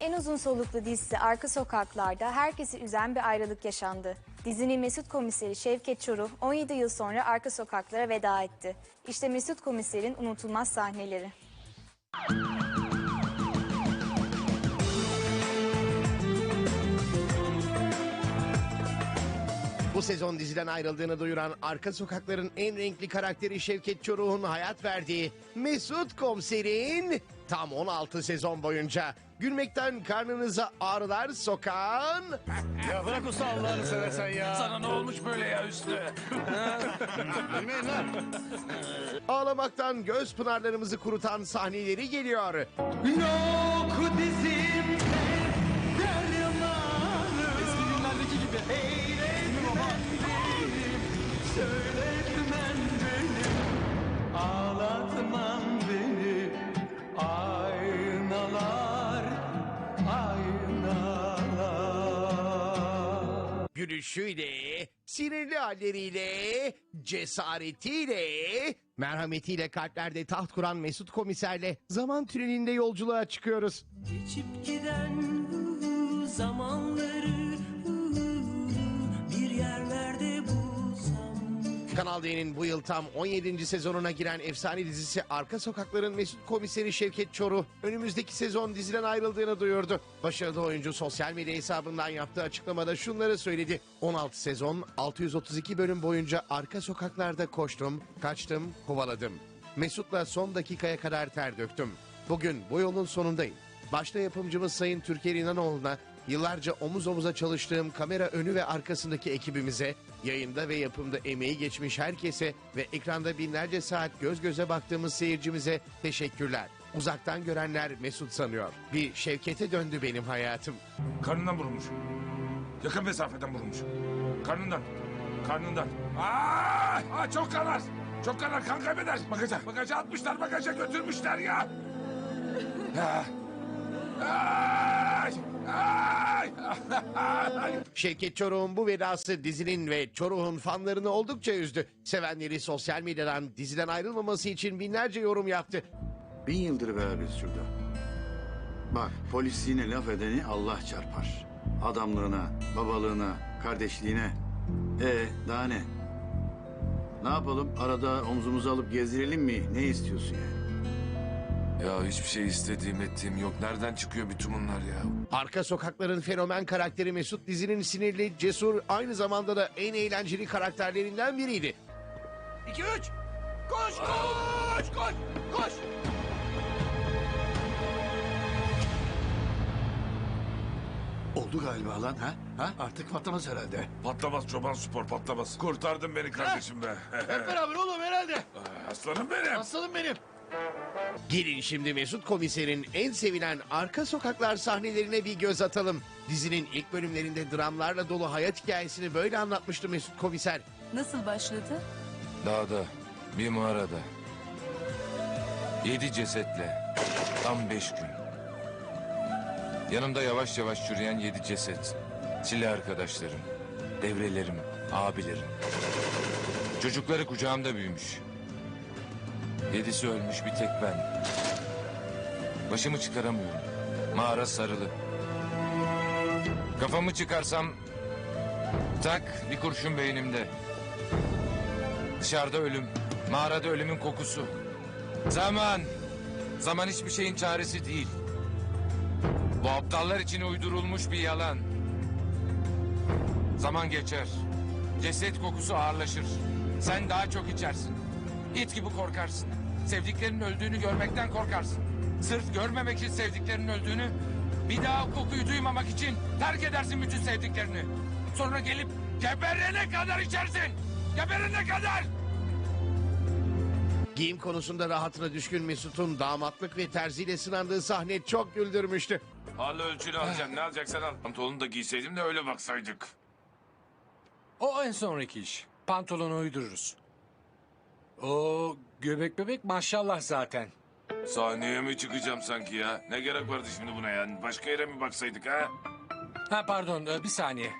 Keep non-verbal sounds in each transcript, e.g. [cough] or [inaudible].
En uzun soluklu dizisi Arka Sokaklar'da herkesi üzen bir ayrılık yaşandı. Dizinin Mesut Komiseri Şevket Çoruh 17 yıl sonra Arka Sokaklar'a veda etti. İşte Mesut Komiser'in unutulmaz sahneleri. Bu sezon diziden ayrıldığını duyuran Arka Sokakların en renkli karakteri Şevket Çoruh'un hayat verdiği Mesut Komiser'in tam 16 sezon boyunca gülmekten karnınıza ağrılar sokan Ya bırak usta Allah'ını seversen ya. Sana ne olmuş böyle ya Üstü? Bilmeyin lan. ağlamaktan göz pınarlarımızı kurutan sahneleri geliyor. Yok Gülüşüyle, sinirli halleriyle, cesaretiyle, merhametiyle kalplerde taht kuran Mesut Komiser'le zaman tünelinde yolculuğa çıkıyoruz. Geçip giden zamanları Kanal D'nin bu yıl tam 17. sezonuna giren efsane dizisi Arka Sokakların Mesut Komiseri Şevket Çoruh önümüzdeki sezon diziden ayrıldığını duyurdu. Başarılı oyuncu sosyal medya hesabından yaptığı açıklamada şunları söyledi. 16 sezon 632 bölüm boyunca arka sokaklarda koştum, kaçtım, kovaladım. Mesut'la son dakikaya kadar ter döktüm. Bugün bu yolun sonundayım. Başta yapımcımız Sayın Türker İnanoğlu'na Yıllarca omuz omuza çalıştığım kamera önü ve arkasındaki ekibimize, yayında ve yapımda emeği geçmiş herkese ve ekranda binlerce saat göz göze baktığımız seyircimize teşekkürler. Uzaktan görenler Mesut sanıyor. Bir Şevket'e döndü benim hayatım. Karnından vurulmuş. Yakın mesafeden vurulmuş. Karnından. Karnından. Aa, aa çok kanar. Çok kanar kan kaybeder. Bagaja, bagaja atmışlar, bagaja götürmüşler ya. Ya. Şevket Çoruh'un bu vedası dizinin ve Çoruh'un fanlarını oldukça üzdü. Sevenleri sosyal medyadan diziden ayrılmaması için binlerce yorum yaptı. Bin yıldır beraberiz şurada. Bak polisliğine laf edeni Allah çarpar. Adamlığına, babalığına, kardeşliğine. E daha ne? Ne yapalım? Arada omzumuzu alıp gezdirelim mi? Ne istiyorsun yani? Ya hiçbir şey istediğim ettiğim yok. Nereden çıkıyor bütün bunlar ya? Arka sokakların fenomen karakteri Mesut dizinin sinirli, cesur, aynı zamanda da en eğlenceli karakterlerinden biriydi. İki üç. Koş koş koş koş. Oldu galiba lan ha? Ha? Artık patlamaz herhalde. Patlamaz çoban spor patlamaz. Kurtardın beni kardeşim be. Hep beraber oğlum herhalde. Aslanım benim. Aslanım benim. Gelin şimdi Mesut Komiser'in en sevilen arka sokaklar sahnelerine bir göz atalım. Dizinin ilk bölümlerinde dramlarla dolu hayat hikayesini böyle anlatmıştı Mesut Komiser. Nasıl başladı? Dağda, bir mağarada. Yedi cesetle, tam beş gün. Yanımda yavaş yavaş çürüyen yedi ceset. Silah arkadaşlarım, devrelerim, abilerim. Çocukları kucağımda büyümüş. Yedisi ölmüş bir tek ben. Başımı çıkaramıyorum. Mağara sarılı. Kafamı çıkarsam... Tak bir kurşun beynimde. Dışarıda ölüm. Mağarada ölümün kokusu. Zaman. Zaman hiçbir şeyin çaresi değil. Bu aptallar için uydurulmuş bir yalan. Zaman geçer. Ceset kokusu ağırlaşır. Sen daha çok içersin. İt gibi korkarsın. Sevdiklerinin öldüğünü görmekten korkarsın. Sırf görmemek için sevdiklerinin öldüğünü... ...bir daha o kokuyu duymamak için terk edersin bütün sevdiklerini. Sonra gelip geberene kadar içersin. Geberene kadar. Giyim konusunda rahatına düşkün Mesut'un damatlık ve terziyle sınandığı sahne çok güldürmüştü. Al ölçülü alacaksın. Ne alacaksan al. Pantolonu da giyseydim de öyle baksaydık. O en sonraki iş. Pantolonu uydururuz. O göbek bebek maşallah zaten. Sahneye mi çıkacağım sanki ya? Ne gerek vardı şimdi buna yani? Başka yere mi baksaydık ha? Ha pardon e, bir saniye.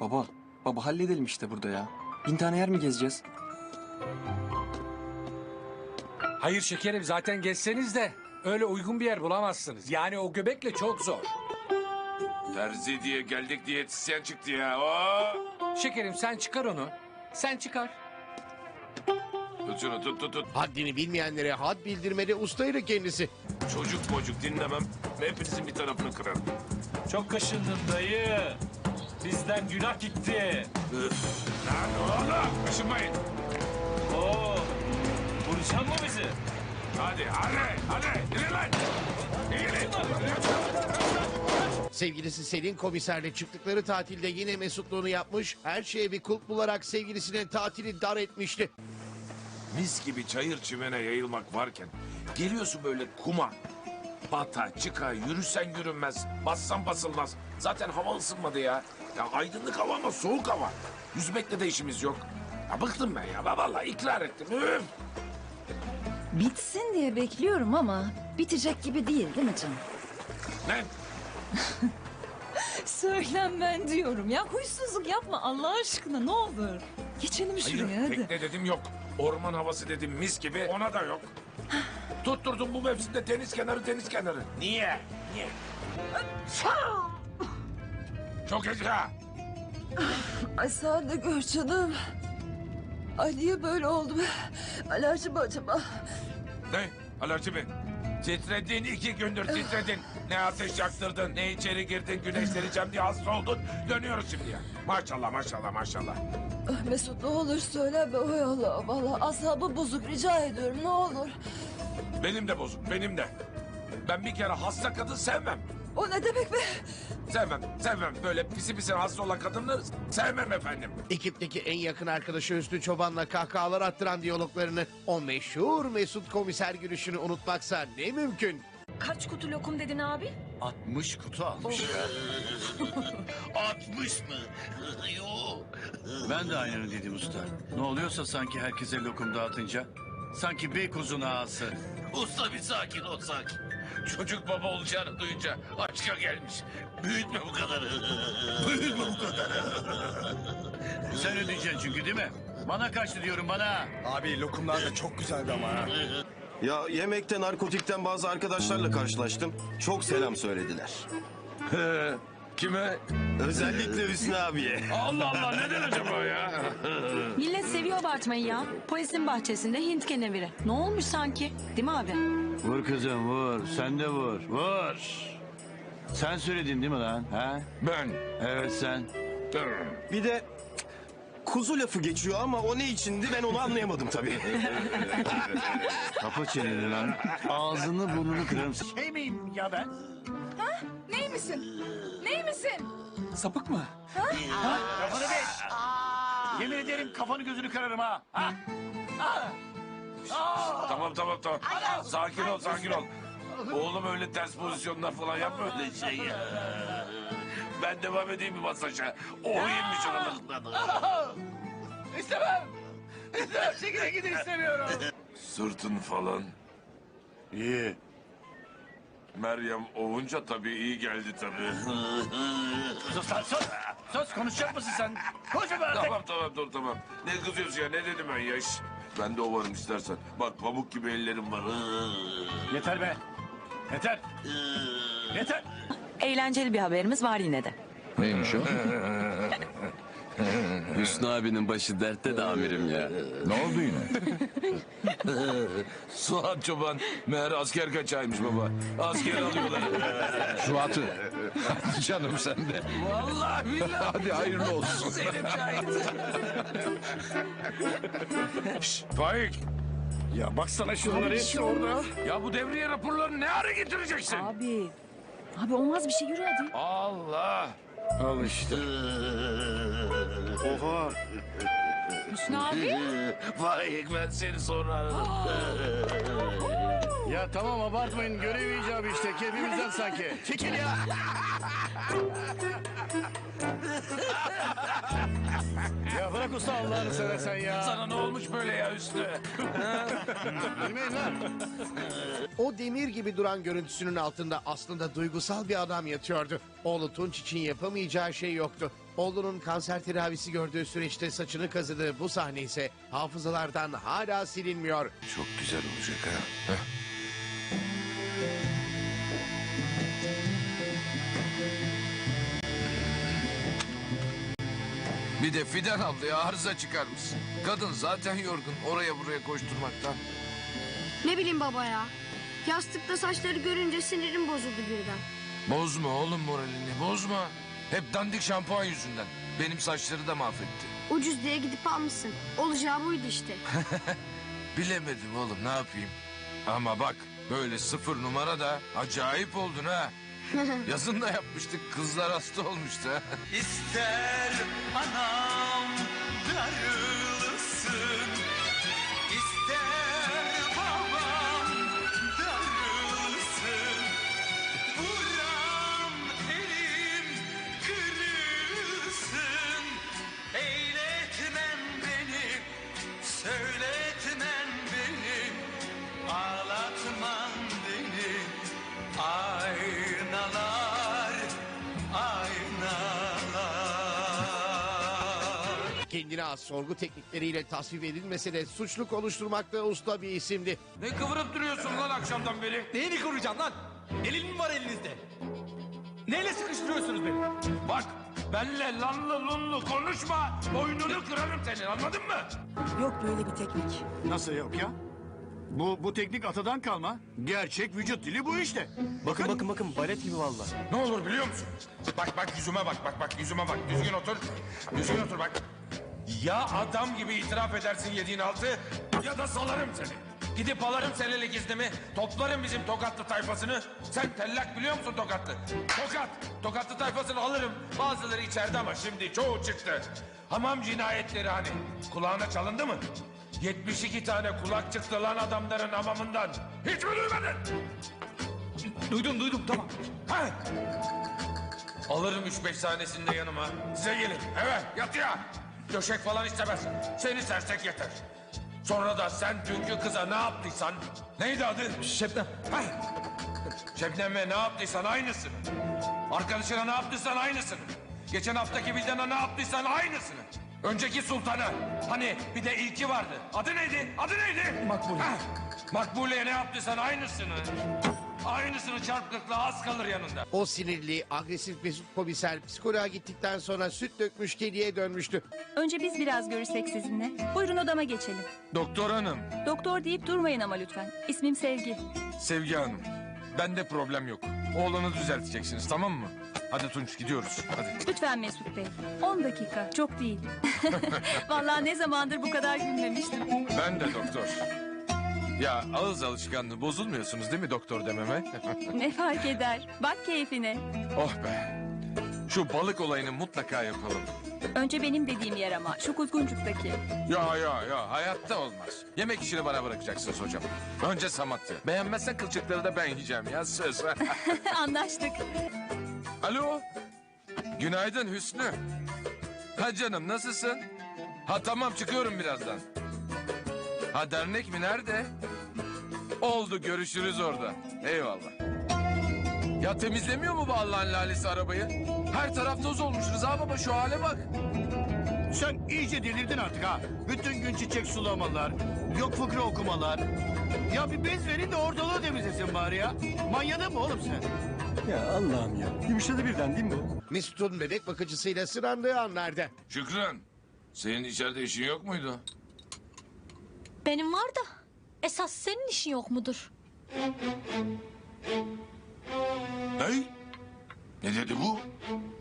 Baba, baba halledelim işte burada ya. Bin tane yer mi gezeceğiz? Hayır şekerim zaten gezseniz de öyle uygun bir yer bulamazsınız. Yani o göbekle çok zor. Terzi diye geldik diyetisyen çıktı ya. Oo. Şekerim sen çıkar onu. Sen çıkar. Tut şunu tut tut tut. Haddini bilmeyenlere had bildirmede ustaydı kendisi. Çocuk çocuk dinlemem. Hepinizin bir tarafını kırarım. Çok kaşındın dayı. Bizden günah gitti. Üf. Lan oğlum kaşınmayın. Oo. Vuracak mı bizi? Hadi hadi hadi. Yürü lan. Yürü. Sevgilisi Selin komiserle çıktıkları tatilde yine mesutluğunu yapmış. Her şeye bir kulp bularak sevgilisine tatili dar etmişti. Mis gibi çayır çimene yayılmak varken geliyorsun böyle kuma. Bata, çıka, yürüsen yürünmez, bassan basılmaz. Zaten hava ısınmadı ya. Ya aydınlık hava ama soğuk hava. Yüzmekle de işimiz yok. Ya bıktım ben ya. Vallahi ikrar ettim. Üf. Bitsin diye bekliyorum ama bitecek gibi değil değil mi canım? Ne? [laughs] Söylem ben diyorum ya huysuzluk yapma Allah aşkına ne olur. Geçelim şuraya hadi. tekne dedim yok. Orman havası dedim mis gibi. Ona da yok. Tutturdum bu mevsimde deniz kenarı deniz kenarı. Niye? Niye? Çok yaşa. Ay sen de gör canım. Ay niye böyle oldu be? Alerji mi acaba? Ne? Alerji mi? Titredin iki gündür titredin. Ne ateş yaktırdın, ne içeri girdin, güneşleneceğim diye hasta oldun. Dönüyoruz şimdi ya. Maşallah maşallah maşallah. Ah, Mesut ne olur söyleme. Oy Allah valla asabım bozuk rica ediyorum ne olur. Benim de bozuk, benim de. Ben bir kere hasta kadın sevmem. O ne demek be? Sevmem, sevmem. Böyle pisi pisi hasta olan kadınları sevmem efendim. Ekipteki en yakın arkadaşı Hüsnü Çoban'la kahkahalar attıran diyaloglarını, o meşhur Mesut komiser gülüşünü unutmaksa ne mümkün? Kaç kutu lokum dedin abi? 60 kutu almış ya. [laughs] 60 mı? [laughs] Yok. Ben de aynını dedim usta. Ne oluyorsa sanki herkese lokum dağıtınca. Sanki Beykoz'un ağası. Usta bir sakin ol sakin. Çocuk baba olacağını duyunca aşka gelmiş. Büyütme bu kadarı. [laughs] Büyütme bu kadarı. Sen ödeyeceksin çünkü değil mi? Bana kaçtı diyorum bana. Abi lokumlar da çok güzeldi ama ha. Ya yemekte narkotikten bazı arkadaşlarla karşılaştım. Çok selam söylediler. [laughs] Kime? Özellikle Hüsnü abiye. Allah Allah neden acaba ya? [laughs] Millet seviyor abartmayı ya. Polisin bahçesinde Hint keneviri. Ne olmuş sanki? Değil mi abi? Vur kızım vur. Sen de vur. Vur. Sen söyledin değil mi lan? Ha? Ben. Evet sen. Bir de kuzu lafı geçiyor ama o ne içindi ben onu anlayamadım tabii. Kapa çeneni lan. Ağzını burnunu kırarım. Şey miyim ya ben? Ney misin? Ney misin? Sapık mı? Kafanı geç. Yemin ederim kafanı gözünü kırarım ha. ha? Tamam tamam tamam. Sakin ol sakin ol. Oğlum öyle ters pozisyonlar falan yapma öyle şey ya. Ben devam edeyim mi masaja? O inmiş oralarından. İstemem. İstemem. Çekile gidin istemiyorum. Sırtın falan. İyi. Meryem ovunca tabii iyi geldi tabii. [laughs] Sus lan sus. Sus konuşacak mısın sen? Konuşma be artık. tamam tamam dur tamam. Ne kızıyorsun ya ne dedim ben ya? Şş, Ben de ovarım istersen. Bak pamuk gibi ellerim var. Yeter be. Yeter. [laughs] Yeter. Eğlenceli bir haberimiz var yine de. Neymiş o? [laughs] Hüsnü abinin başı dertte de amirim ya. Ne oldu yine? [laughs] Suat Çoban meğer asker kaçaymış baba. Asker alıyorlar. [laughs] Suat'ı. Canım sen de. Vallahi billahi. Hadi hayırlı olsun. Şşt, Faik. ya baksana şunlara hepsi orada. Ya bu devriye raporlarını ne ara getireceksin? Abi. Abi olmaz bir şey yürü hadi. Allah. Al işte. Oha. Hüsnü abi. Faik ben seni sonra ararım. Ya tamam abartmayın. Görev icabı işte. Keyfimizden sanki. Çekil ya. ya bırak usta Allah'ını seversen ya. Sana ne olmuş böyle ya Üstü? Bilmeyin lan. O demir gibi duran görüntüsünün altında aslında duygusal bir adam yatıyordu. Oğlu Tunç için yapamayacağı şey yoktu. Oğlunun kanser tedavisi gördüğü süreçte saçını kazıdığı bu sahne ise hafızalardan hala silinmiyor. Çok güzel olacak ha. Bir de Fidan ablaya arıza çıkarmışsın. Kadın zaten yorgun oraya buraya koşturmaktan. Ne bileyim baba ya. Yastıkta saçları görünce sinirim bozuldu birden. Bozma oğlum moralini bozma. Hep dandik şampuan yüzünden. Benim saçları da mahvetti. Ucuz diye gidip almışsın. Olacağı buydu işte. [laughs] Bilemedim oğlum ne yapayım. Ama bak böyle sıfır numara da acayip oldun ha. [laughs] Yazın da yapmıştık kızlar hasta olmuştu. İster anam darılsın Kendine az sorgu teknikleriyle tasvip edilmese de suçluk oluşturmakta usta bir isimdi. Ne kıvırıp duruyorsun lan akşamdan beri? Neyini kıvıracağım lan? Delil mi var elinizde? Neyle sıkıştırıyorsunuz beni? Bak benle lanlı lunlu konuşma. Boynunu kırarım senin anladın mı? Yok böyle bir teknik. Nasıl yok ya? Bu, bu teknik atadan kalma. Gerçek vücut dili bu işte. Bakın bakın bakın balet gibi valla. Ne olur biliyor musun? Bak bak yüzüme bak bak bak yüzüme bak. Düzgün otur. Düzgün otur bak. Ya adam gibi itiraf edersin yediğin altı ya da salarım seni. Gidip alırım senelik iznimi, toplarım bizim Tokatlı tayfasını. Sen tellak biliyor musun Tokatlı? Tokat, Tokatlı tayfasını alırım. Bazıları içeride ama şimdi çoğu çıktı. Hamam cinayetleri hani. Kulağına çalındı mı? 72 tane kulak çıktı lan adamların hamamından. Hiç mi duymadın? Duydum duydum tamam. Ha? Alırım üç beş tanesini de yanıma. Size gelin. Evet yatıya. Döşek falan istemez. Seni sersek yeter. Sonra da sen dünkü kıza ne yaptıysan... Neydi adı? Şebnem. Heh. Şebnem'e ne yaptıysan aynısını. Arkadaşına ne yaptıysan aynısını. Geçen haftaki Vildan'a ne yaptıysan aynısını. Önceki sultana. Hani bir de ilki vardı. Adı neydi? Adı neydi? Makbule. Heh. Makbule'ye ne yaptıysan aynısını. Aynısını çarpıklıkla az kalır yanında. O sinirli, agresif Mesut komiser psikoloğa gittikten sonra süt dökmüş kediye dönmüştü. Önce biz biraz görüşsek sizinle. Buyurun odama geçelim. Doktor hanım, Doktor deyip durmayın ama lütfen. İsmim Sevgi. Sevgi hanım. Bende problem yok. Oğlanı düzelteceksiniz tamam mı? Hadi Tunç gidiyoruz. Hadi. Lütfen Mesut Bey. 10 dakika. Çok değil. [laughs] Vallahi ne zamandır bu kadar gülmemiştim. Ben de doktor. Ya ağız alışkanlığı bozulmuyorsunuz değil mi doktor dememe? [laughs] Ne fark eder? Bak keyfine. oh be. Şu balık olayını mutlaka yapalım. Önce benim dediğim yer ama. Şu kuzguncuktaki. Ya ya ya hayatta olmaz. Yemek işini bana bırakacaksınız hocam. Önce Samat'ı. Beğenmezsen kılçıkları da ben yiyeceğim ya söz. [laughs] [laughs] Anlaştık. Alo. Günaydın Hüsnü. Ha canım nasılsın? Ha tamam çıkıyorum birazdan. Ha dernek mi nerede? Oldu görüşürüz orada. Eyvallah. Ya temizlemiyor mu bu Allah'ın lalesi arabayı? Her taraf toz olmuş Rıza baba şu hale bak. Sen iyice delirdin artık ha. Bütün gün çiçek sulamalar, yok fıkra okumalar. Ya bir bez verin de ortalığı temizlesin bari ya. Manyadın mı oğlum sen? Ya Allah'ım ya. Yumuşadı birden değil mi bu? Mesut'un bebek bakıcısıyla sırandığı anlarda. Şükran. Senin içeride işin yok muydu? Benim var da esas senin işin yok mudur? Ne? Ne dedi bu?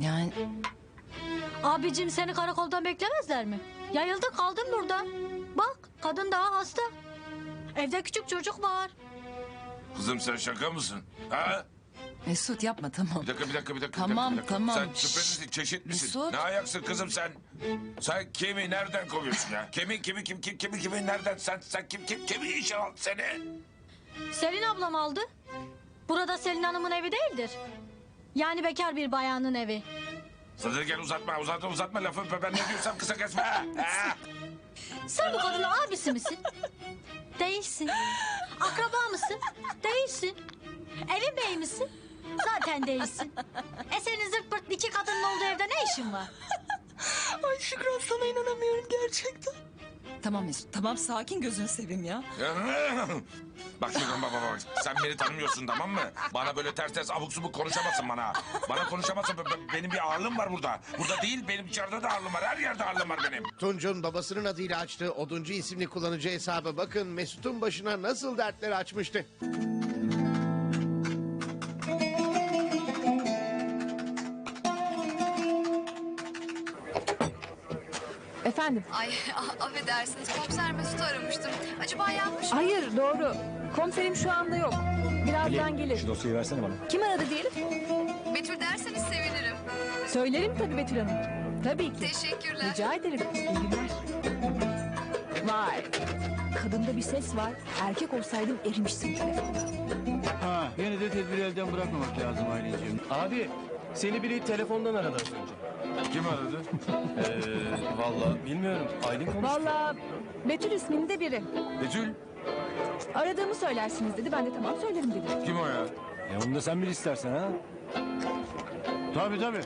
Yani Abicim seni karakoldan beklemezler mi? Yayıldın kaldın burada. Bak kadın daha hasta. Evde küçük çocuk var. Kızım sen şaka mısın? Ha? Mesut yapma tamam. Bir dakika bir dakika bir dakika. Tamam, bir dakika, bir dakika. tamam. Sen şüphelisin çeşit misin? Mesut. Ne ayaksın kızım sen? Sen kimi nereden kovuyorsun ya? Kimi kimi kim kim kimi kimi nereden sen sen kim kim kimi işe aldı seni? Selin ablam aldı. Burada Selin Hanım'ın evi değildir. Yani bekar bir bayanın evi. Sadır gel uzatma uzatma uzatma lafı ben ne diyorsam kısa kesme. [laughs] Ha? Sen bu kadının abisi misin? Değilsin. Akraba mısın? Değilsin. Evin beyi misin? Zaten değilsin. E senin zırt pırt iki kadının olduğu evde ne işin var? Ay Şükran sana inanamıyorum gerçekten. Tamam Mesut tamam sakin gözünü seveyim ya. [laughs] bak şuradan baba bak. Sen beni tanımıyorsun tamam mı? Bana böyle ters ters abuk subuk konuşamazsın bana. Bana konuşamazsın. Be- be- Benim bir ağırlığım var burada. Burada değil benim içeride de ağırlığım var. Her yerde ağırlığım var benim. Tunç'un babasının adıyla açtığı Oduncu isimli kullanıcı hesabı bakın Mesut'un başına nasıl dertler açmıştı. Efendim? Ay affedersiniz komiser Mesut'u aramıştım. Acaba yanlış mı? Hayır doğru. Komiserim şu anda yok. Birazdan gelir. dosyayı versene bana. Kim aradı diyelim? Betül derseniz sevinirim. Söylerim tabii Betül Hanım. Tabii ki. Teşekkürler. Rica ederim. İyi günler. Vay. Kadında bir ses var. Erkek olsaydım erimişsin telefonda. Ha, yine de tedbiri elden bırakmamak lazım Aylin'ciğim. Abi, seni biri telefondan aradı az önce. Kim aradı? Ee, vallahi bilmiyorum. Aylin konuştu. Vallahi Betül isminde biri. Betül. Aradığımı söylersiniz dedi. Ben de tamam söylerim dedim. Kim o ya? E onu da sen bil istersen ha. Tabii tabii.